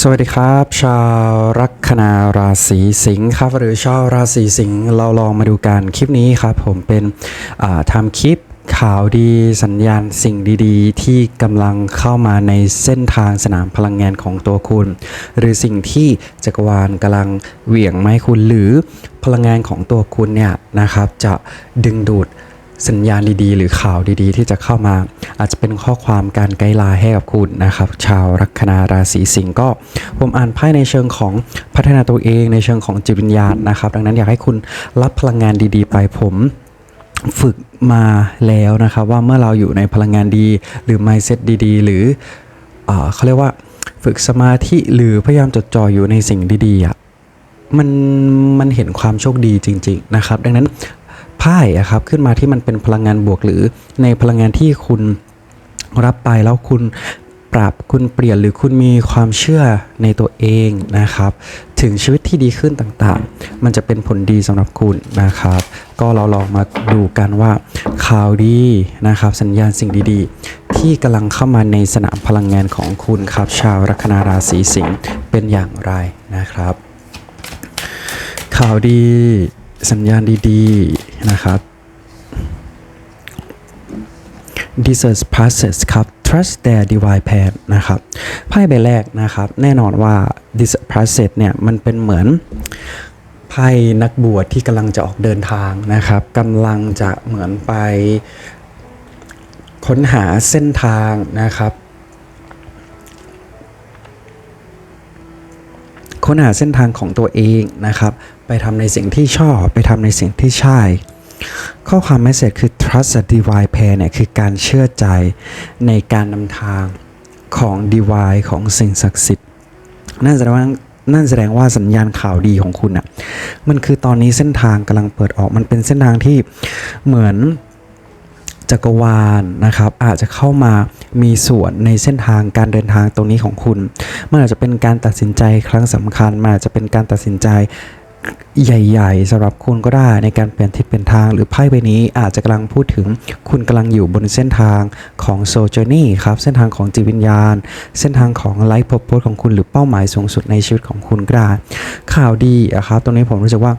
สวัสดีครับ ชาวลัคนาราศีสิงห์ครับ หรือชาวราศีสิงห์เราลองมาดูกันคลิปนี้ครับ ผมเป็นทำคลิปข่าวดีสัญญาณสิ่งดีๆ ที่กำลังเข้ามาในเส้นทางสนามพลังงานของตัวคุณ หรือสิ่งที่จักรวาลกำลังเหวี่ยงไม้คุณหรือพลังงานของตัวคุณเนี่ยนะครับ จะดึงดูด สัญญาณดีๆ หรือข่าวดีๆ ที่จะเข้ามา อาจจะเป็นข้อความการไกด์ไลน์ให้กับคุณนะครับ ชาวลัคนาราศีสิงห์ก็ผมอ่านไพ่ในเชิงของพัฒนาตัวเองในเชิงของจิตวิญญาณนะครับ ดังนั้นอยากให้คุณรับพลังงานดี ๆ ไปผมฝึกมาแล้วนะครับ ว่าเมื่อเราอยู่ในพลังงานดี หรือ mindset ดีๆ หรืออเขาเรียกว่าฝึกสมาธิหรือพยายามจดจ่ออยู่ในสิ่งดีๆอะมันมันเห็นความโชคดีจริง ๆ นะครับ ดังนั้น พ่อะครับขึ้นมาที่มันเป็นพลังงานบวกหรือในพลังงานที่คุณรับไปแล้วคุณปรับคุณเปลี่ยนหรือคุณมีความเชื่อในตัวเองนะครับ ถึงชีวิตที่ดีขึ้นต่างๆ มันจะเป็นผลดีสำหรับคุณนะครับ ก็เราลองมาดูกันว่าข่าวดีนะครับ สัญญาณสิ่งดีๆ ที่กำลังเข้ามาในสนามพลังงานของคุณครับ ชาวลัคนาราศีสิงห์เป็นอย่างไรนะครับ ข่าวดี สัญญาณดีๆ นะครับ Desert Process ครับ Trust their divine plan นะครับไพ่ใบแรกนะครับ แน่นอนว่า Desert Process เนี่ยมันเป็นเหมือนไพ่นักบวชที่กำลังจะออกเดินทางนะครับกำลังจะเหมือนไปค้นหาเส้นทางนะครับ ค้นหาเส้นทางของตัวเองนะครับ ไปทำในสิ่งที่ชอบ ไปทำในสิ่งที่ใช่ ข้อความไม่เสจคือ trust the divine plan เนี่ยคือการเชื่อใจในการนำทางของ divine ของสิ่งศักดิ์สิทธิ์นั่นแสดงว่านั่นแสดงว่าสัญญาณข่าวดีของคุณอะ มันคือตอนนี้เส้นทางกำลังเปิดออก มันเป็นเส้นทางที่เหมือน จักรวาลนะครับ อาจจะเข้ามามีส่วนในเส้นทางการเดินทางตรงนี้ของคุณมันอาจจะเป็นการตัดสินใจครั้งสำคัญมันอาจจะเป็นการตัดสินใจใหญ่ๆสำหรับคุณก็ได้ในการเปลี่ยนทิศเปลี่ยนทางหรือไพ่ใบนี้อาจจะกำลังพูดถึงคุณกำลังอยู่บนเส้นทางของโซเจอร์นี่ครับ เส้นทางของจิตวิญญาณ เส้นทางของไลฟ์พบของคุณหรือเป้าหมายสูงสุดในชีวิตของคุณก็ได้ข่าวดีอะครับ ตรงนี้ผมรู้สึกว่า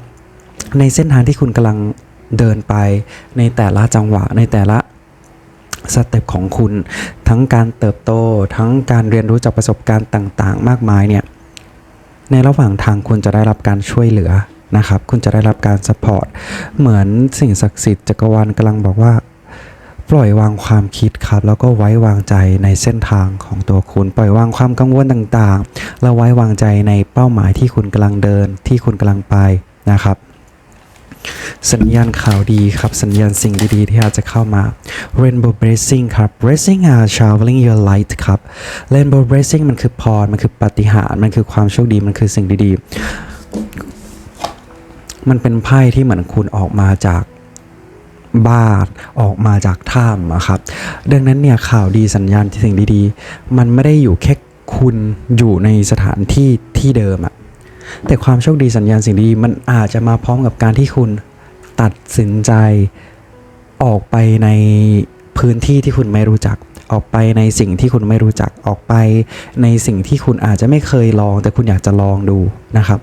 ในเส้นทางที่คุณกำลัง เดินไปในแต่ละจังหวะในแต่ละสเต็ปของคุณ ทั้งการเติบโตทั้งการเรียนรู้จากประสบการณ์ต่างๆ มากมายเนี่ยในระหว่างทางคุณจะได้รับการช่วยเหลือนะครับ คุณจะได้รับการสปอร์ตเหมือนสิ่งศักดิ์สิทธิ์จักรวาลกำลังบอกว่าปล่อยวางความคิดครับ แล้วก็ไว้วางใจในเส้นทางของตัวคุณ ปล่อยวางความกังวลต่างๆ แล้วไว้วางใจในเป้าหมายที่คุณกำลังเดินที่คุณกำลังไปนะครับ สัญญาณข่าวดีครับ สัญญาณสิ่งดีๆ ที่อาจจะเข้ามา Rainbow Blessing ครับ Blessing are traveling your light ครับ Rainbow Blessing มันคือพร มันคือปฏิหาร มันคือความโชคดี มันคือสิ่งดีๆ มันเป็นไพ่ที่เหมือนคุณออกมาจากบ้านออกมาจากถ้ำอะครับ ดังนั้นเนี่ยข่าวดีสัญญาณที่สิ่งดีๆ มันไม่ได้อยู่แค่คุณอยู่ในสถานที่ที่เดิมอะ แต่ความโชคดีสัญญาณสิ่งดีมันอาจจะมาพร้อมกับการที่คุณตัดสินใจออกไปในพื้นที่ที่คุณไม่รู้จัก ออกไปในสิ่งที่คุณไม่รู้จักออกไปในสิ่งที่คุณอาจจะไม่เคยลอง แต่คุณอยากจะลองดูนะครับ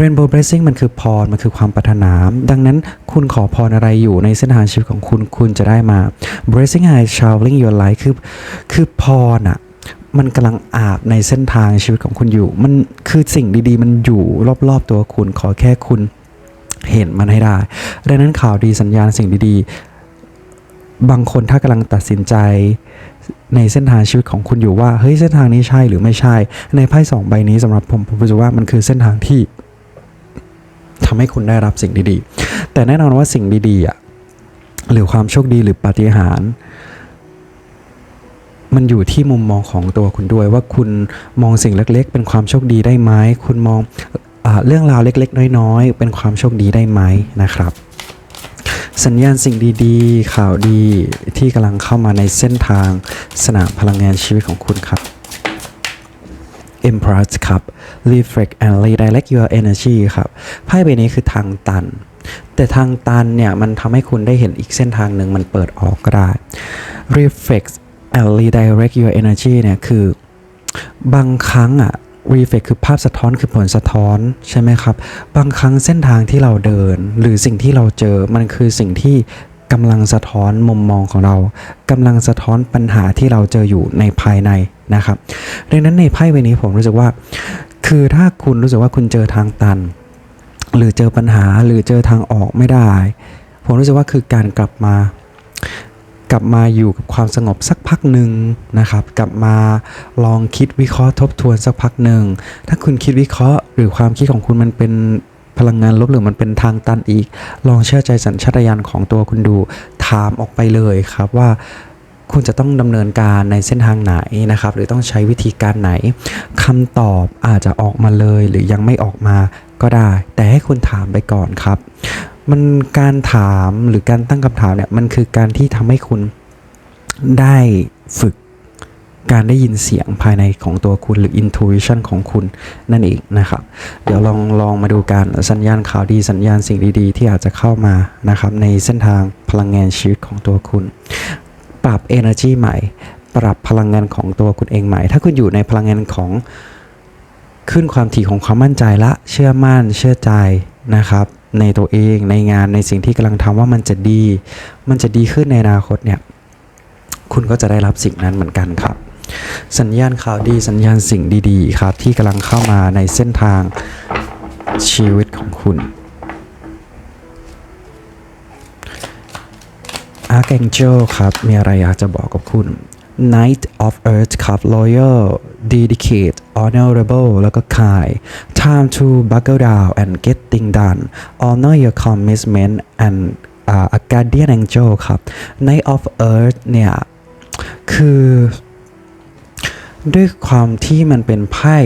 Rainbow Blessing มันคือพร มันคือความปรารถนา ดังนั้นคุณขอพรอะไรอยู่ในเส้นทางชีวิตของคุณคุณจะได้มา Blessing I traveling your life คือคือพรอะ มันกำลังอาบในเส้นทางชีวิตของคุณอยู่ มันคือสิ่งดีๆ มันอยู่รอบๆตัวคุณ ขอแค่คุณเห็นมันให้ได้ ดังนั้นข่าวดีสัญญาณสิ่งดีๆ บางคนถ้ากำลังตัดสินใจในเส้นทางชีวิตของคุณอยู่ว่า เฮ้ยเส้นทางนี้ใช่หรือไม่ใช่ ในไพ่สองใบนี้สำหรับผมผมรู้สึกว่ามันคือเส้นทางที่ทำให้คุณได้รับสิ่งดีๆ แต่แน่นอนว่าสิ่งดีๆอะหรือความโชคดีหรือปาฏิหาริย์ มันอยู่ที่มุมมองของตัวคุณด้วย ว่าคุณมองสิ่งเล็กๆ เป็นความโชคดีได้ไหมคุณมองอเรื่องราวเล็กๆ น้อยๆ เป็นความโชคดีได้ไหมนะครับ สัญญาณสิ่งดีๆ ข่าวดีที่กำลังเข้ามาในเส้นทางสนามพลังงานชีวิตของคุณครับ Empress ครับ Reflect and Redirect Your Energy ครับไพ่ใบนี้คือทางตัน แต่ทางตันเนี่ย มันทำให้คุณได้เห็นอีกเส้นทางหนึ่งมันเปิดออกก็ได้ Reflect Redirect Your Energy เนี่ยคือบางครั้งอะ reflect คือภาพสะท้อนคือผลสะท้อนใช่ไหมครับ บางครั้งเส้นทางที่เราเดิน หรือสิ่งที่เราเจอมันคือสิ่งที่กำลังสะท้อนมุมมองของเรากำลังสะท้อนปัญหาที่เราเจออยู่ในภายในนะครับดังนั้นในไพ่ใบนี้ผมรู้สึกว่า คือถ้าคุณรู้สึกว่าคุณเจอทางตัน หรือเจอปัญหาหรือเจอทางออกไม่ได้ ผมรู้สึกว่าคือการกลับมา กลับมาอยู่กับความสงบสักพักหนึ่งนะครับ กลับมาลองคิดวิเคราะห์ทบทวนสักพักหนึ่ง ถ้าคุณคิดวิเคราะห์ หรือความคิดของคุณมันเป็นพลังงานลบหรือมันเป็นทางตันอีก ลองเชื่อใจสัญชาตญาณของตัวคุณดู ถามออกไปเลยครับว่าคุณจะต้องดำเนินการในเส้นทางไหนนะครับ หรือต้องใช้วิธีการไหนคำตอบอาจจะออกมาเลยหรือยังไม่ออกมาก็ได้ แต่ให้คุณถามไปก่อนครับ มันการถามหรือการตั้งคำถามเนี่ยมันคือการที่ทำให้คุณได้ฝึกการได้ยินเสียงภายในของตัวคุณหรือ intuition ของคุณนั่นเองนะครับ เดี๋ยวลองลองมาดูการสัญญาณข่าวดีสัญญาณสิ่งดีๆ ที่อาจจะเข้ามานะครับในเส้นทางพลังงานชีวิตของตัวคุณ ปรับ energy ใหม่ ปรับพลังงานของตัวคุณเองใหม่ ถ้าคุณอยู่ในพลังงานของขึ้นความถี่ของความมั่นใจละ เชื่อมั่นเชื่อใจนะครับ ในตัวเองในงานในสิ่งที่กำลังทำว่ามันจะดี มันจะดีขึ้นในอนาคตเนี่ยคุณก็จะได้รับสิ่งนั้นเหมือนกันครับ สัญญาณข่าวดีสัญญาณสิ่งดีๆ ครับ ที่กำลังเข้ามาในเส้นทางชีวิตของคุณ Archangel ครับ มีอะไรอยากจะบอกกับคุณ Knight of Earth ครับ Loyal Dedicate Honorable แล้วก็ Kind Time to buckle down and get things done Honor your commitment and uh, a Guardian Angel ครับ Night of Earth เนี่ย คือ ด้วยความที่มันเป็นไพ่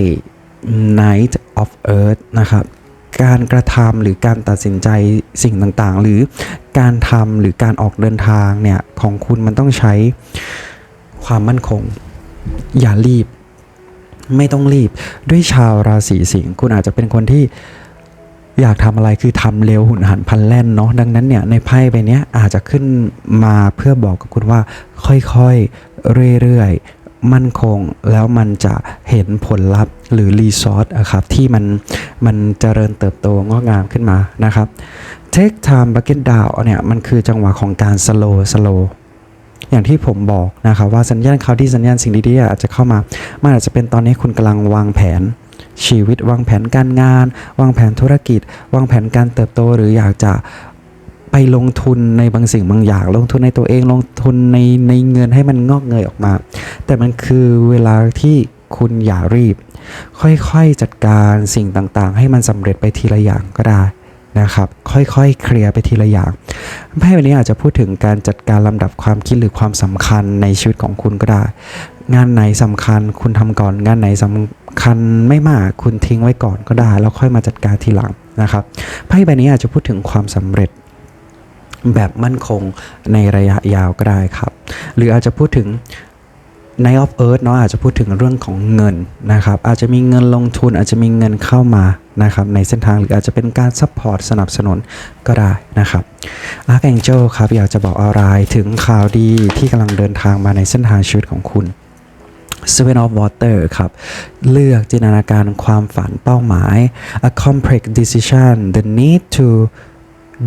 Knight of Earth นะครับ การกระทำหรือการตัดสินใจสิ่งต่างๆ หรือการทำหรือการออกเดินทางเนี่ย ของคุณมันต้องใช้ความมั่นคง อย่ารีบ ไม่ต้องรีบ ด้วยชาวราศีสิงห์คุณอาจจะเป็นคนที่อยากทำอะไรคือทำเร็วหุนหันพันแล่นเนาะดังนั้นเนี่ยในไพ่ใบเนี้ยอาจจะขึ้นมาเพื่อบอกกับคุณว่า ค่อยๆ เรื่อยๆ มั่นคงแล้วมันจะเห็นผลลัพธ์หรือรีซอสอะครับที่มันมันเจริญเติบโตงอกงามขึ้นมานะครับ take time bucket down เนี่ยมันคือจังหวะของการ slow slow อย่างที่ผมบอกนะครับว่าสัญญาณข่าวดีสัญญาณสิ่งดีๆอาจจะเข้ามามันอาจจะเป็นตอนนี้คุณกำลังวางแผน ชีวิตวางแผนการงาน วางแผนธุรกิจ วางแผนการเติบโต หรืออยากจะไปลงทุนในบางสิ่งบางอย่าง ลงทุนในตัวเองลงทุนในในเงินให้มันงอกเงยออกมา แต่มันคือเวลาที่คุณอย่ารีบ ค่อยๆจัดการสิ่งต่างๆ ให้มันสำเร็จไปทีละอย่างก็ได้นะครับ ค่อยๆเคลียร์ไปทีละอย่าง ไพ่ใบนนี้อาจจะพูดถึงการจัดการลำดับความคิดหรือความสำคัญในชีวิตของคุณก็ได้ งานไหนสำคัญคุณทำก่อน งานไหนสำคัญไม่มากคุณทิ้งไว้ก่อนก็ได้ แล้วค่อยมาจัดการทีหลังนะครับไพ่ใบนี้อาจจะพูดถึงความสำเร็จแบบมั่นคงในระยะยาวก็ได้ครับ หรืออาจจะพูดถึง Night of Earth เนาะอาจจะพูดถึงเรื่องของเงินนะครับอาจจะมีเงินลงทุนอาจจะมีเงินเข้ามานะครับในเส้นทางหรืออาจจะเป็นการซัพพอร์ตสนับสนุนก็ได้นะครับ Archangel ครับอยากจะบอกอะไรถึงข่าวดีที่กำลังเดินทางมาในเส้นทางชีวิตของคุณ Seven of Water ครับ เลือกจินตนาการความฝันเป้าหมาย a complex decision the need to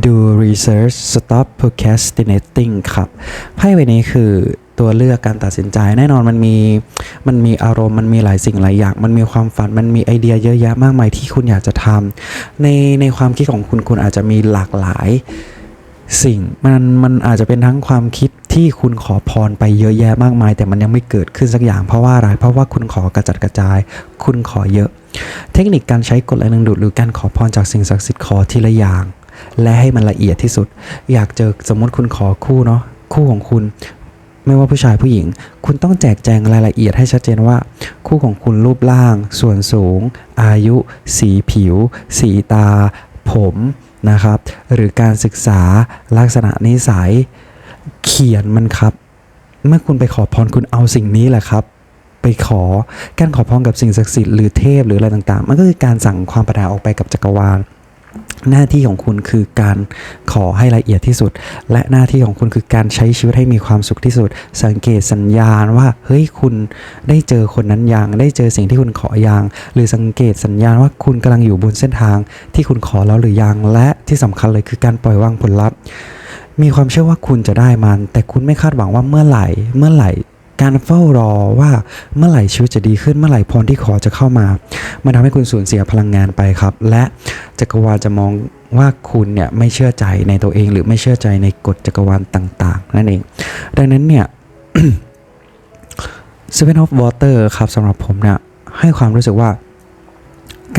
do research stop procrastinating ครับไพ่ใบนี้คือตัวเลือกการตัดสินใจแน่นอนมันมีมันมีอารมณ์มันมีหลายสิ่งหลายอย่าง มันมีความฝันมันมีไอเดียเยอะแยะมากมายที่คุณอยากจะทำในในความคิดของคุณคุณอาจจะมีหลากหลายสิ่งมันมันอาจจะเป็นทั้งความคิดที่คุณขอพรไปเยอะแยะมากมาย แต่มันยังไม่เกิดขึ้นสักอย่างเพราะว่าอะไรเพราะว่าคุณขอกระจัดกระจาย คุณขอเยอะ เทคนิคการใช้กฎแรงดึงดูดหรือการขอพรจากสิ่งศักดิ์สิทธิ์ขอทีละอย่าง และให้มันละเอียดที่สุด อยากเจอสมมติคุณขอคู่เนาะคู่ของคุณ ไม่ว่าผู้ชายผู้หญิง คุณต้องแจกแจงรายละเอียดให้ชัดเจนว่า คู่ของคุณรูปร่าง ส่วนสูง อายุ สีผิว สีตา ผมนะครับ หรือการศึกษาลักษณะนิสัย เขียนมันครับ เมื่อคุณไปขอพรคุณเอาสิ่งนี้แหละครับไปขอการขอพรกับสิ่งศักดิ์สิทธิ์หรือเทพหรืออะไรต่างๆ มันก็คือการสั่งความปรารถนาออกไปกับจักรวาล หน้าที่ของคุณคือการขอให้ละเอียดที่สุด และหน้าที่ของคุณคือการใช้ชีวิตให้มีความสุขที่สุด สังเกตสัญญาณว่าเฮ้ยคุณได้เจอคนนั้นยังได้เจอสิ่งที่คุณขอยัง หรือสังเกตสัญญาณว่าคุณกำลังอยู่บนเส้นทางที่คุณขอแล้วหรือยัง และที่สำคัญเลยคือการปล่อยวางผลลัพธ์มีความเชื่อว่าคุณจะได้มัน แต่คุณไม่คาดหวังว่าเมื่อไหร่ เมื่อไหร่ การเฝ้ารอว่าเมื่อไหร่ชีวิตจะดีขึ้นเมื่อไหร่พรที่ขอจะเข้ามา มันทำให้คุณสูญเสียพลังงานไปครับ และจักรวาลจะมองว่าคุณเนี่ยไม่เชื่อใจในตัวเอง หรือไม่เชื่อใจในกฎจักรวาลต่าง ๆ นั่นเอง ดังนั้นเนี่ย Seven of Water ครับสำหรับผมเนี่ยให้ความรู้สึกว่า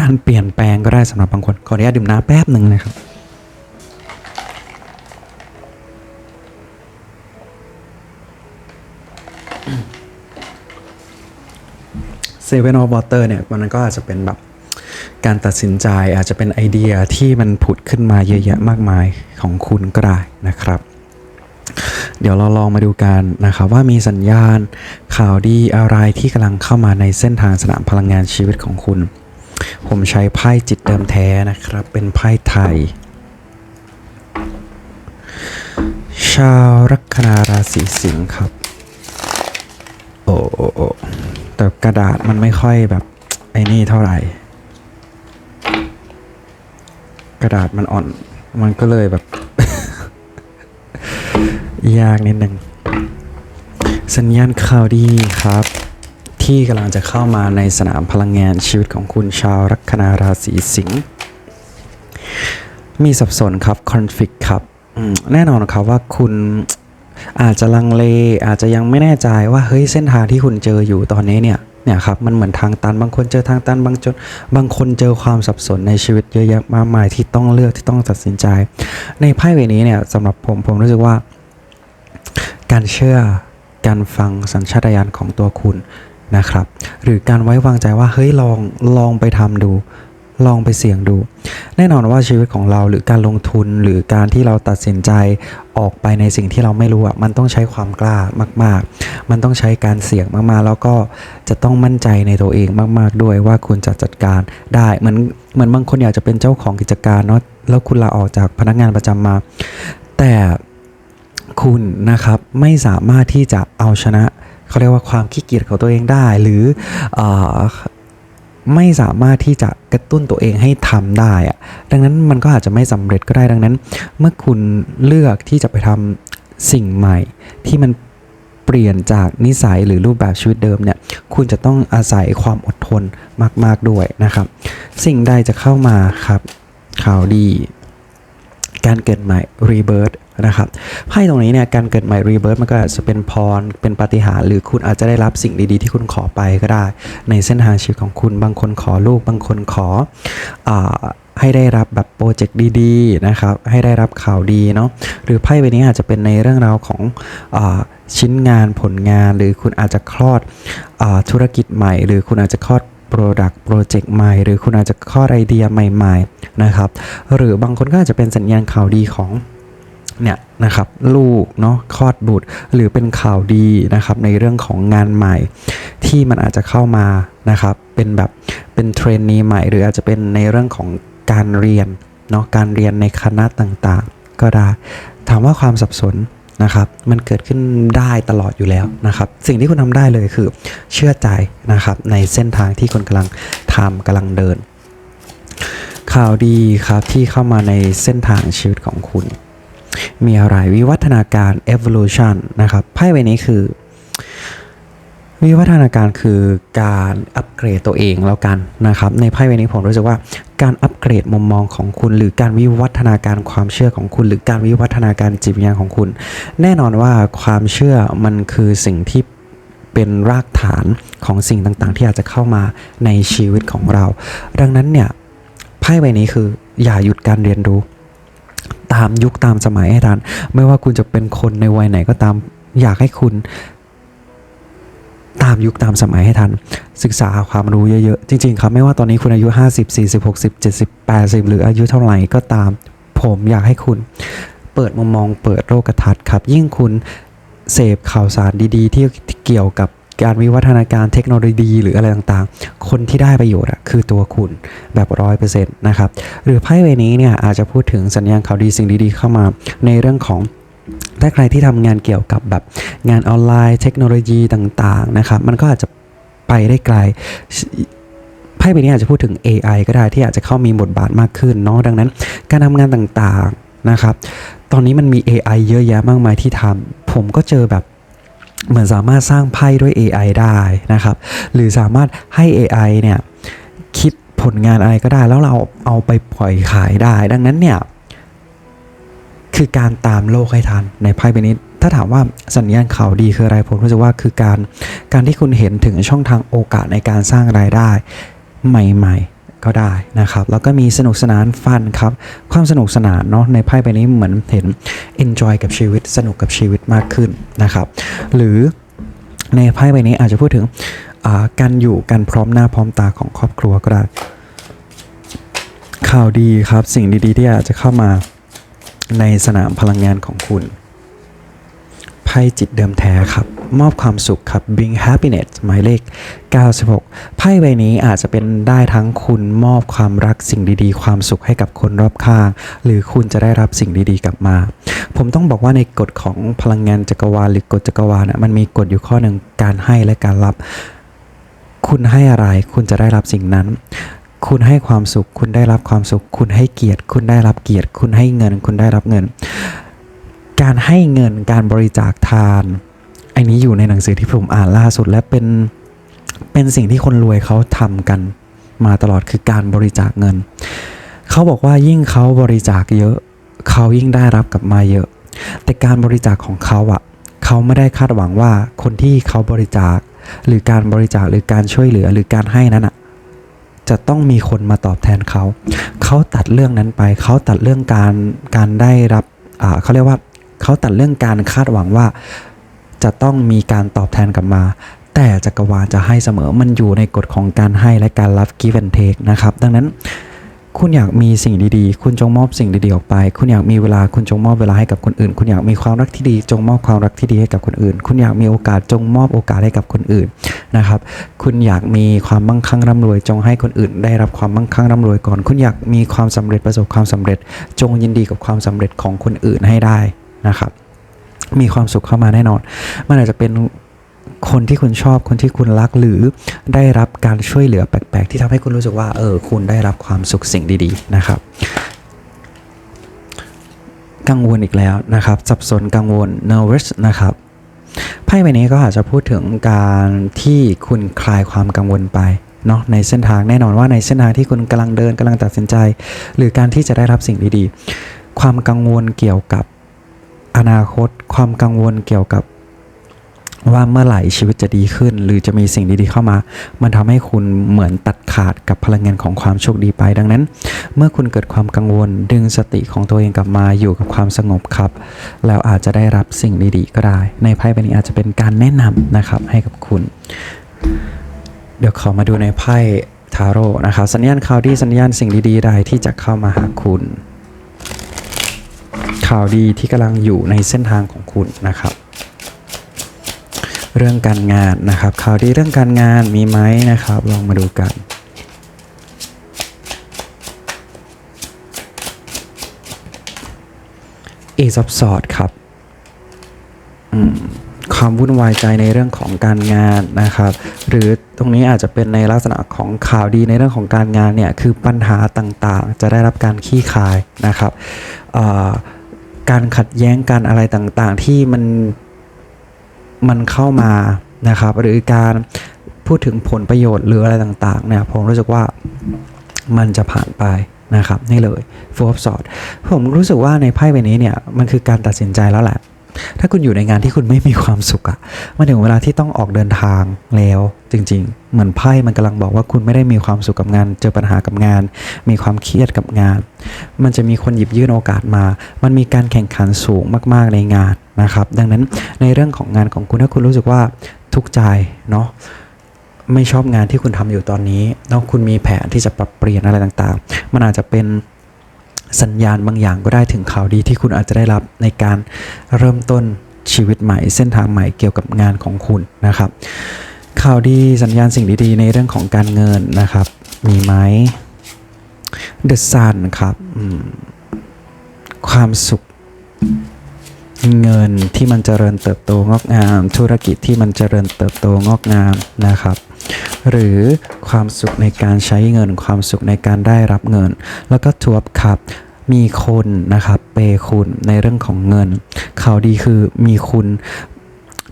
การเปลี่ยนแปลงก็ได้สำหรับบางคนขออนุญาตดื่มน้ำแป๊บหนึ่งนะครับ เซเว่นออฟวอเตอร์เนี่ยมันก็อาจจะเป็นแบบการตัดสินใจอาจจะเป็นไอเดียที่มันผุดขึ้นมาเยอะแยะมากมายของคุณก็ได้นะครับ เดี๋ยวเราลองมาดูกันนะครับว่ามีสัญญาณข่าวดีอะไรที่กำลังเข้ามาในเส้นทางสนามพลังงานชีวิตของคุณ ผมใช้ไพ่จิตเดิมแท้นะครับ เป็นไพ่ไทย ชาวลัคนาราศีสิงห์ครับ โอ้โอ้โอ้ แต่กระดาษมันไม่ค่อยแบบ ไอ้นี่เท่าไหร่ กระดาษมันอ่อน มันก็เลยแบบ ยากนิดนึง สัญญาณข่าวดีครับ ที่กำลังจะเข้ามาในสนามพลังงานชีวิตของคุณชาวลัคนาราศีสิงห์มีสับสนครับ conflict ครับแน่นอนครับว่าคุณ อาจจะลังเลอาจจะยังไม่แน่ใจว่าเฮ้ยเส้นทางที่คุณเจออยู่ตอนนี้เนี่ยเนี่ยครับมันเหมือนทางตันบางคนเจอทางตันบางจนบางคนเจอความสับสนในชีวิตเยอะแยะมากมายที่ต้องเลือกที่ต้องตัดสินใจ ในไพ่ใบนี้เนี่ยสำหรับผมผมรู้สึกว่า การเชื่อการฟังสัญชาตญาณของตัวคุณนะครับ หรือการไว้วางใจว่าเฮ้ยลองลองไปทำดู ลองไปเสี่ยงดู แน่นอนว่าชีวิตของเราหรือการลงทุนหรือการที่เราตัดสินใจออกไปในสิ่งที่เราไม่รู้อะมันต้องใช้ความกล้ามาก ๆ มันต้องใช้การเสี่ยงมากๆ แล้วก็จะต้องมั่นใจในตัวเองมาก ๆ ด้วยว่าคุณจะจัดการได้เหมือนเหมือนบางคนอยากจะเป็นเจ้าของกิจการเนาะแล้วคุณลาออกจากพนักงานประจำมา แต่คุณนะครับไม่สามารถที่จะเอาชนะเขาเรียกว่าความขี้เกียจของตัวเองได้หรือเออ ไม่สามารถที่จะกระตุ้นตัวเองให้ทำได้อะดังนั้นมันก็อาจจะไม่สำเร็จก็ได้ดังนั้น เมื่อคุณเลือกที่จะไปทำสิ่งใหม่ที่มันเปลี่ยนจากนิสัยหรือรูปแบบชีวิตเดิมเนี่ย คุณจะต้องอาศัยความอดทนมาก ๆด้วยนะครับ สิ่งใดจะเข้ามาครับข่าวดี การเกิดใหม่ rebirth นะครับไพ่ตรงนี้เนี่ยการเกิดใหม่ rebirth มันก็อาจจะเป็นพร เป็นปาฏิหาริย์หรือคุณอาจจะได้รับสิ่งดีๆ ที่คุณขอไปก็ได้ ในเส้นทางชีวิตของคุณบางคนขอลูกบางคนขออให้ได้รับแบบโปรเจกต์ดีๆนะครับให้ได้รับข่าวดีเนาะหรือไพ่ใบนี้อาจจะเป็นในเรื่องราวของอชิ้นงานผลงาน หรือคุณอาจจะคลอดอธุรกิจใหม่ หรือคุณอาจจะคลอด Product โปรเจกต์ใหม่ หรือคุณอาจจะคลอไอเดียใหม่ๆนะครับ หรือบางคนก็อาจจะเป็นสัญญาณข่าวดีของเนี่ยนะครับลูกเนาะคลอดบุตรหรือเป็นข่าวดีนะครับในเรื่องของงานใหม่ ที่มันอาจจะเข้ามานะครับเป็นแบบเป็นเทรนนีใหม่ หรืออาจจะเป็นในเรื่องของการเรียนเนาะการเรียนในคณะต่างๆ ก็ได้ถามว่าความสับสน นะครับ มันเกิดขึ้นได้ตลอดอยู่แล้วนะครับ สิ่งที่คุณทำได้เลยคือเชื่อใจนะครับในเส้นทางที่คุณกำลังทำกำลังเดิน ข่าวดีครับที่เข้ามาในเส้นทางชีวิตของคุณ มีอะไรวิวัฒนาการ evolution นะครับไพ่ใบนี้คือ วิวัฒนาการคือการอัปเกรดตัวเองแล้วกันนะครับในไพ่ใบนี้ผมรู้สึกว่าการอัปเกรดมุมมองของคุณ หรือการวิวัฒนาการความเชื่อของคุณ หรือการวิวัฒนาการจิตวิญญาณของคุณ แน่นอนว่าความเชื่อมันคือสิ่งที่เป็นรากฐานของสิ่งต่างๆ ที่อาจจะเข้ามาในชีวิตของเรา ดังนั้นเนี่ยไพ่ใบนี้คืออย่าหยุดการเรียนรู้ ตามยุคตามสมัยให้ทันไม่ว่าคุณจะเป็นคนในวัยไหนก็ตามอยากให้คุณ ตามยุคตามสมัยให้ทัน ศึกษาความรู้เยอะ ๆ จริง ๆ ครับไม่ว่าตอนนี้คุณอายุ 50 40 60 70 80 หรืออายุเท่าไหร่ก็ตาม ผมอยากให้คุณ เปิดมุมมองเปิดโลกทัศน์ครับ ยิ่งคุณเสพข่าวสารดีๆ ที่เกี่ยวกับการวิวัฒนาการเทคโนโลยีหรืออะไรต่างๆ คนที่ได้ประโยชน์คือตัวคุณแบบร้อยเปอร์เซ็นต์นะครับ หรือไพ่ใบนี้เนี่ยอาจจะพูดถึงสัญญาณข่าวดีสิ่งดีๆ เข้ามาในเรื่องของ ถ้าใครที่ทำงานเกี่ยวกับแบบงานออนไลน์ เทคโนโลยีต่างๆนะครับมันก็อาจจะไปได้ไกลไพ่ใบนี้อาจจะพูดถึง AI ก็ได้ที่อาจจะเข้ามีบทบาทมากขึ้นเนาะดังนั้น การทำงานต่างๆนะครับ ตอนนี้มันมี AI เยอะแยะมากมายที่ทำผมก็เจอแบบเหมือนสามารถสร้างไพ่ด้วย AI ได้นะครับ หรือสามารถให้ AI เนี่ยคิดผลงานอะไรก็ได้แล้วเราเอาไปปล่อยขายได้ ดังนั้นเนี่ย คือการตามโลกให้ทันในไพ่ใบนี้ ถ้าถามว่าสัญญาณข่าวดีคืออะไรผมรู้สึกว่าคือการการที่คุณเห็นถึงช่องทางโอกาสในการสร้างรายได้ใหม่ๆ ก็ได้นะครับ แล้วก็มีสนุกสนานฟันครับ ความสนุกสนานเนาะในไพ่ใบนี้เหมือนเห็น enjoy กับชีวิตสนุกกับชีวิตมากขึ้นนะครับ หรือในไพ่ใบนี้อาจจะพูดถึงการอยู่กันพร้อมหน้าพร้อมตาของครอบครัวก็ได้ข่าวดีครับสิ่งดีๆที่อาจจะเข้ามา ในสนามพลังงานของคุณ ไพ่จิตเดิมแท้ครับ มอบความสุขครับ bring happiness หมายเลข 96 ไพ่ใบนี้อาจจะเป็นได้ทั้งคุณมอบความรักสิ่งดีๆ ความสุขให้กับคนรอบข้าง หรือคุณจะได้รับสิ่งดีๆ กลับมา ผมต้องบอกว่าในกฎของพลังงานจักรวาลหรือกฎจักรวาลนะมันมีกฎอยู่ข้อหนึ่งการให้และการรับ คุณให้อะไรคุณจะได้รับสิ่งนั้น คุณให้ความสุข คุณได้รับความสุข คุณให้เกียรติ คุณได้รับเกียรติ คุณให้เงิน คุณได้รับเงิน การให้เงินการบริจาคทาน อันนี้อยู่ในหนังสือที่ผมอ่านล่าสุดและเป็นเป็นสิ่งที่คนรวยเขาทำกันมาตลอดคือการบริจาคเงิน เขาบอกว่ายิ่งเขาบริจาคเยอะ เขายิ่งได้รับกลับมาเยอะ แต่การบริจาคของเขาอะเขาไม่ได้คาดหวังว่าคนที่เขาบริจาค หรือการบริจาคหรือการช่วยเหลือหรือการให้นั้นอะ จะต้องมีคนมาตอบแทนเขา เขาตัดเรื่องนั้นไป เขาตัดเรื่องการการได้รับเขาเรียกว่าเขาตัดเรื่องการคาดหวังว่า จะต้องมีการตอบแทนกลับมา แต่จักรวาลจะให้เสมอมันอยู่ในกฎของการให้และการรับ give and take นะครับ ดังนั้น คุณอยากมีสิ่งดีๆ คุณจงมอบสิ่งดีๆออกไป คุณอยากมีเวลา คุณจงมอบเวลาให้กับคนอื่น คุณอยากมีความรักที่ดี จงมอบความรักที่ดีให้กับคนอื่น คุณอยากมีโอกาสจงมอบโอกาสให้กับคนอื่นนะครับ คุณอยากมีความมั่งคั่งร่ำรวย จงให้คนอื่น ได้รับความมั่งคั่งร่ำรวยก่อน คุณอยากมีความสำเร็จประสบความสำเร็จ จงยินดีกับความสำเร็จของคนอื่นให้ได้นะครับมีความสุขเข้ามาแน่นอน มันอาจจะเป็น คนที่คุณชอบคนที่คุณรักหรือได้รับการช่วยเหลือแปลกๆ ที่ทำให้คุณรู้สึกว่าเออคุณได้รับความสุขสิ่งดีๆนะครับกังวลอีกแล้วนะครับสับสนกังวล nervous นะครับไพ่ใบนี้ก็อาจจะพูดถึงการที่คุณคลายความกังวลไปเนาะในเส้นทางแน่นอนว่าในเส้นทางที่คุณกำลังเดินกำลังตัดสินใจ หรือการที่จะได้รับสิ่งดีๆ ความกังวลเกี่ยวกับอนาคต ความกังวลเกี่ยวกับ ว่าเมื่อไหร่ชีวิตจะดีขึ้น หรือจะมีสิ่งดีๆเข้ามา มันทำให้คุณเหมือนตัดขาดกับพลังงานของความโชคดีไป ดังนั้น เมื่อคุณเกิดความกังวล ดึงสติของตัวเองกลับมาอยู่กับความสงบครับ แล้วอาจจะได้รับสิ่งดีๆก็ได้ ในไพ่ใบนี้อาจจะเป็นการแนะนำนะครับให้กับคุณ เดี๋ยวขอมาดูในไพ่ทาโร่นะครับสัญญาณข่าวดีสัญญาณสิ่งดีๆใดที่จะเข้ามาหาคุณข่าวดีที่กำลังอยู่ในเส้นทางของคุณนะครับ เรื่องการงานนะครับข่าวดีเรื่องการงานมีไหมนะครับ ลองมาดูกันเอซับสอดครับความวุ่นวายใจในเรื่องของการงานนะครับ หรือตรงนี้อาจจะเป็นในลักษณะของข่าวดีในเรื่องของการงานเนี่ยคือปัญหาต่างๆ จะได้รับการขี้คายนะครับการขัดแย้งกันอะไรต่างๆ ที่มัน มันเข้ามานะครับ หรือการพูดถึงผลประโยชน์หรืออะไรต่างๆเนี่ยผมรู้สึกว่ามันจะผ่านไปนะครับนี่เลย Four of Swords ผมรู้สึกว่าในไพ่ใบนี้เนี่ยมันคือการตัดสินใจแล้วแหละ ถ้าคุณอยู่ในงานที่คุณไม่มีความสุขอะมันถึงเวลาที่ต้องออกเดินทางแล้วจริง ๆ เหมือนไพ่มันกำลังบอกว่าคุณไม่ได้มีความสุขกับงาน เจอปัญหากับงาน มีความเครียดกับงาน มันจะมีคนหยิบยื่นโอกาสมา มันมีการแข่งขันสูงมากๆในงาน นะครับ ดังนั้นในเรื่องของงานของคุณถ้าคุณรู้สึกว่าทุกใจเนาะไม่ชอบงานที่คุณทำอยู่ตอนนี้แล้วคุณมีแผนที่จะปรับเปลี่ยนอะไรต่างๆ มันอาจจะเป็นสัญญาณบางอย่างก็ได้ถึงข่าวดีที่คุณอาจจะได้รับในการเริ่มต้นชีวิตใหม่ เส้นทางใหม่เกี่ยวกับงานของคุณนะครับ ข่าวดีสัญญาณสิ่งดีๆ ในเรื่องของการเงินนะครับ มีไหม The Sun ครับความสุข เงินที่มันเจริญเติบโตงอกงาม ธุรกิจที่มันเจริญเติบโตงอกงามนะครับ หรือความสุขในการใช้เงิน ความสุขในการได้รับเงิน แล้วก็ทวบครับมีคนนะครับเปย์คุณในเรื่องของเงินข่าวดีคือมีคุณ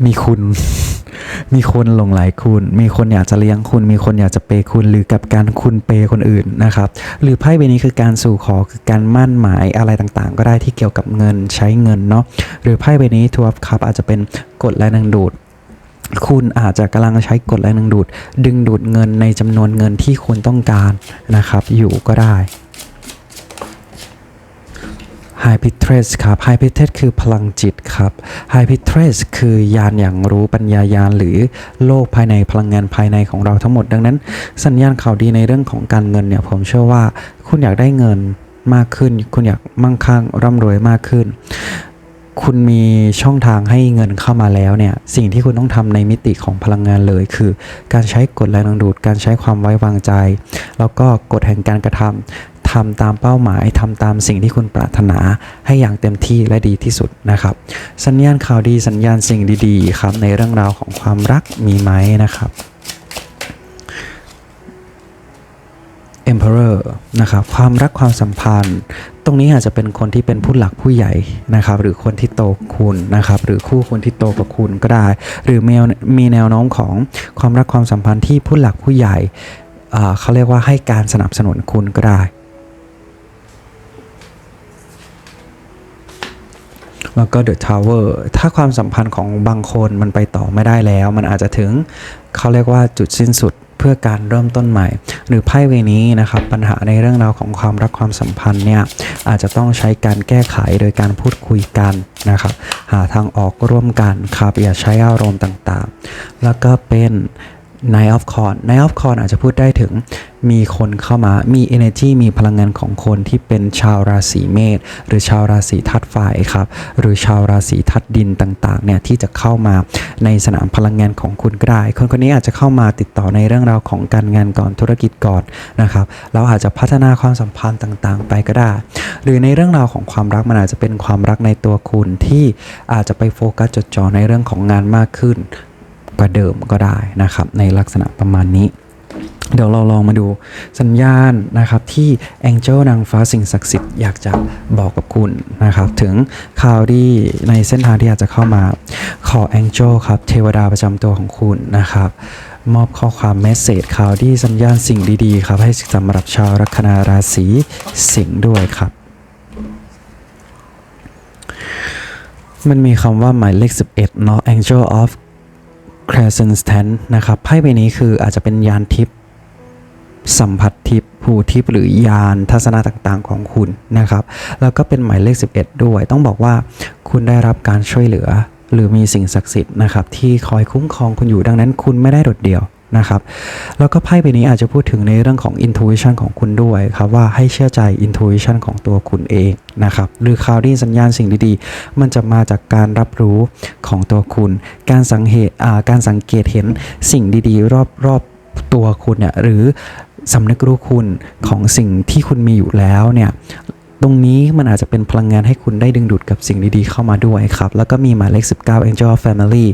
มีคุณ มีคนหลงไหลคุณ มีคนอยากจะเลี้ยงคุณ มีคนอยากจะเปย์คุณ หรือกับการคุณเปย์คนอื่นนะครับ หรือไพ่ใบนี้คือการสู่ขอคือการมั่นหมายอะไรต่างๆ ก็ได้ที่เกี่ยวกับเงินใช้เงินเนาะ หรือไพ่ใบนี้ทัวร์ครับอาจจะเป็นกฎแรงดึงดูดคุณอาจจะกำลังใช้กฎแรงดึงดูด ดึงดูดเงินในจำนวนเงินที่คุณต้องการนะครับ อยู่ก็ได้ High p i t r e s ครับ High p i t r e s คือพลังจิตครับ High p i t r e s คือยานอย่างรู้ปัญญายานหรือโลกภายในพลังงานภายในของเราทั้งหมด ดังนั้น สัญญาณข่าวดีในเรื่องของการเงินเนี่ยผมเชื่อว่าคุณอยากได้เงินมากขึ้น คุณอยากมั่งคั่งร่ำรวยมากขึ้น คุณมีช่องทางให้เงินเข้ามาแล้วเนี่ยสิ่งที่คุณต้องทำในมิติของพลังงานเลย คือ การใช้กฎแรงดึงดูด การใช้ความไว้วางใจ แล้วก็กฎแห่งการกระทำ ทำตามเป้าหมายทำตามสิ่งที่คุณปรารถนาให้อย่างเต็มที่และดีที่สุดนะครับ สัญญาณข่าวดีสัญญาณสิ่งดีๆครับในเรื่องราวของความรักมีไหมนะครับ Emperor นะครับความรักความสัมพันธ์ ตรงนี้อาจจะเป็นคนที่เป็นผู้หลักผู้ใหญ่นะครับ หรือคนที่โตคุณนะครับ หรือคู่คนที่โตกว่าคุณก็ได้ หรือมีมีแนวโน้มของความรักความสัมพันธ์ที่ผู้หลักผู้ใหญ่เขาเรียกว่าให้การสนับสนุนคุณก็ได้ แล้วก็ The Tower ถ้าความสัมพันธ์ของบางคนมันไปต่อไม่ได้แล้ว มันอาจจะถึงเขาเรียกว่าจุดสิ้นสุดเพื่อการเริ่มต้นใหม่ หรือไพ่เวนี้นะครับ ปัญหาในเรื่องราวของความรักความสัมพันธ์เนี่ยอาจจะต้องใช้การแก้ไขโดยการพูดคุยกันนะครับ หาทางออกร่วมกันครับอย่าใช้อารมณ์ต่างๆ แล้วก็เป็น Night of c o r n Night of c o r n อาจจะพูดได้ถึงมีคนเข้ามามี energy มีพลังงานของคนที่เป็นชาวราศีเมษหรือชาวราศีทัดไฟครับ หรือชาวราศีทัดดินต่างๆเนี่ยที่จะเข้ามาในสนามพลังงานของคุณก็ได้คนคนนี้อาจจะเข้ามาติดต่อในเรื่องราวของการงานก่อนธุรกิจก่อนนะครับแล้วอาจจะพัฒนาความสัมพันธ์ต่างๆ ไปก็ได้ หรือในเรื่องราวของความรักมันอาจจะเป็นความรักในตัวคุณที่อาจจะไปโฟกัสจดจ่อในเรื่องของงานมากขึ้น กว่าเดิมก็ได้นะครับ ในลักษณะประมาณนี้ เดี๋ยวเราลองมาดูสัญญาณนะครับ ที่แองเจิลนางฟ้าสิ่งศักดิ์สิทธิ์อยากจะบอกกับคุณนะครับ ถึงข่าวดีในเส้นทางที่อยาจจะเข้ามาขอแองเจิลครับเทวดาประจำตัวของคุณนะครับมอบข้อความเมสเซจข่าวดีสัญญาณสิ่งดีๆ ครับให้สำหรับชาวลัคนาราศีสิงห์ด้วยครับ มันมีคำว่าหมายเลข11เนาะ Angel of Crescent a n นะครับไพ่ใบนี้คืออาจจะเป็นยานทิพย์สัมผัสทิพย์หูทิพย์หรือยานทัศนะต่างๆของคุณนะครับ แล้วก็เป็นหมายเลข 11 ด้วย ต้องบอกว่าคุณได้รับการช่วยเหลือ หรือมีสิ่งศักดิ์สิทธิ์นะครับที่คอยคุ้มครองคุณอยู่ดังนั้นคุณไม่ได้โดดเดี่ยว นะครับ แล้วก็ไพ่ใบนี้อาจจะพูดถึงในเรื่องของ intuition ของคุณด้วยครับว่าให้เชื่อใจ intuition ของตัวคุณเองนะครับหรือข่าวดีสัญญาณสิ่งดีๆ มันจะมาจากการรับรู้ของตัวคุณ การสังเหตุอ่าการสังเกตเห็นสิ่งดีๆ รอบๆตัวคุณเนี่ยหรือสำนึกรู้คุณของสิ่งที่คุณมีอยู่แล้วเนี่ยตรงนี้มันอาจจะเป็นพลังงานให้คุณได้ดึงดูดกับสิ่งดีๆเข้ามาด้วยครับ แล้วก็มีหมายเลข 19 Angel Family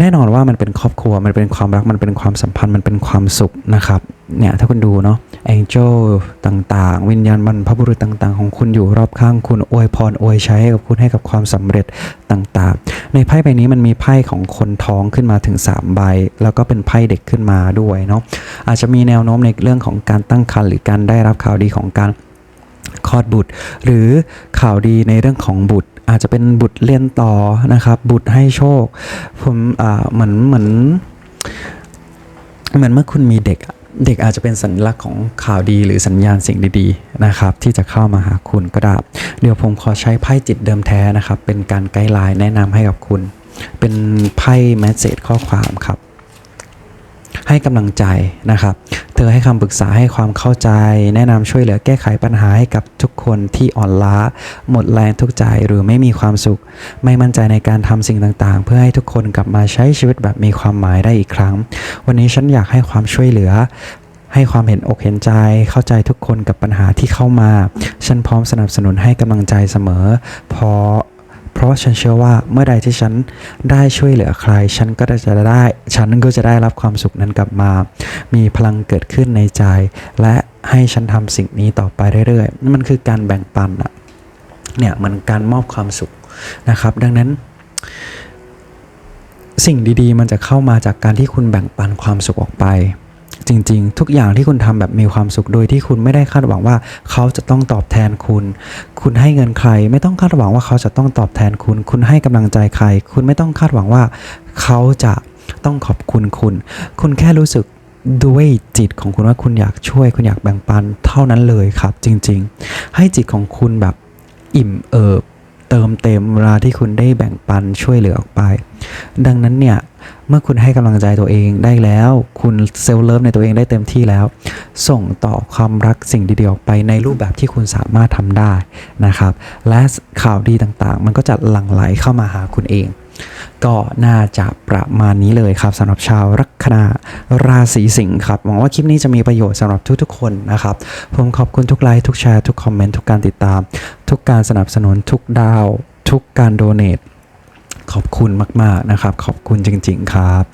แน่นอนว่ามันเป็นครอบครัว มันเป็นความรัก มันเป็นความสัมพันธ์ มันเป็นความสุขนะครับ เนี่ยถ้าคุณดูเนาะแองเจลต่างๆ วิญญาณบรรพบุรุษต่าง ๆ ของคุณอยู่รอบข้างคุณอวยพรอวยใช้ให้กับคุณให้กับความสำเร็จต่างๆ ในไพ่ใบนี้มันมีไพ่ของคนท้องขึ้นมาถึง 3 ใบ แล้วก็เป็นไพ่เด็กขึ้นมาด้วยเนาะอาจจะมีแนวโน้มในเรื่องของการตั้งครรภ์หรือการได้รับข่าวดีของการคลอดบุตร หรือข่าวดีในเรื่องของบุตร อาจจะเป็นบุตรเรียนต่อนะครับ บุตรให้โชค ผมอ่าเหมือนเหมือนเหมือนเมื่อคุณมีเด็กเด็กอาจจะเป็นสัญลักษณ์ของข่าวดีหรือสัญญาณสิ่งดีๆนะครับ ที่จะเข้ามาหาคุณก็ได้เดี๋ยวผมขอใช้ไพ่จิตเดิมแท้นะครับ เป็นการไกด์ไลน์แนะนำให้กับคุณ เป็นไพ่แมสเซจข้อความครับ ให้กำลังใจนะครับ เธอให้คำปรึกษาให้ความเข้าใจ แนะนำช่วยเหลือแก้ไขปัญหาให้กับทุกคนที่อ่อนล้า หมดแรงทุกใจหรือไม่มีความสุข ไม่มั่นใจในการทำสิ่งต่างๆ เพื่อให้ทุกคนกลับมาใช้ชีวิตแบบมีความหมายได้อีกครั้ง วันนี้ฉันอยากให้ความช่วยเหลือให้ความเห็นอกเห็นใจเข้าใจทุกคนกับปัญหาที่เข้ามา ฉันพร้อมสนับสนุนให้กำลังใจเสมอ พอ เพราะฉันเชื่อว่าเมื่อใดที่ฉันได้ช่วยเหลือใคร ฉันก็จะได้ ฉันก็จะได้รับความสุขนั้นกลับมา มีพลังเกิดขึ้นในใจ และให้ฉันทำสิ่งนี้ต่อไปเรื่อยๆ มันคือการแบ่งปันอะเนี่ยมันการมอบความสุขนะครับ ดังนั้น สิ่งดีๆ มันจะเข้ามาจากการที่คุณแบ่งปันความสุขออกไป จริง ๆ ทุกอย่างที่คุณทำแบบมีความสุขโดยที่คุณไม่ได้คาดหวังว่าเขาจะต้องตอบแทนคุณ คุณให้เงินใคร ไม่ต้องคาดหวังว่าเขาจะต้องตอบแทนคุณ คุณให้กำลังใจใคร คุณไม่ต้องคาดหวังว่าเขาจะต้องขอบคุณคุณ คุณแค่รู้สึกด้วยจิตของคุณว่าคุณอยากช่วย คุณอยากแบ่งปันเท่านั้นเลยครับ จริง ๆ ให้จิตของคุณแบบอิ่มเอิบ เติมเต็มเวลาที่คุณได้แบ่งปันช่วยเหลือออกไป ดังนั้นเนี่ยเมื่อคุณให้กำลังใจตัวเองได้แล้ว คุณเซลล์เลิฟในตัวเองได้เต็มที่แล้ว ส่งต่อความรักสิ่งดีๆออกไปในรูปแบบที่คุณสามารถทำได้นะครับ และข่าวดีต่างๆ มันก็จะหลั่งไหลเข้ามาหาคุณเอง ก็น่าจะประมาณนี้เลยครับสำหรับชาวลัคนาราศีสิงห์ครับหวังว่าคลิปนี้จะมีประโยชน์สำหรับทุกๆคนนะครับ ผมขอบคุณทุกไลค์ทุกแชร์ทุกคอมเมนต์ทุกการติดตาม ทุกการสนับสนุนทุกดาว ทุกการโดเนทขอบคุณมากๆนะครับ ขอบคุณจริง ๆ ครับ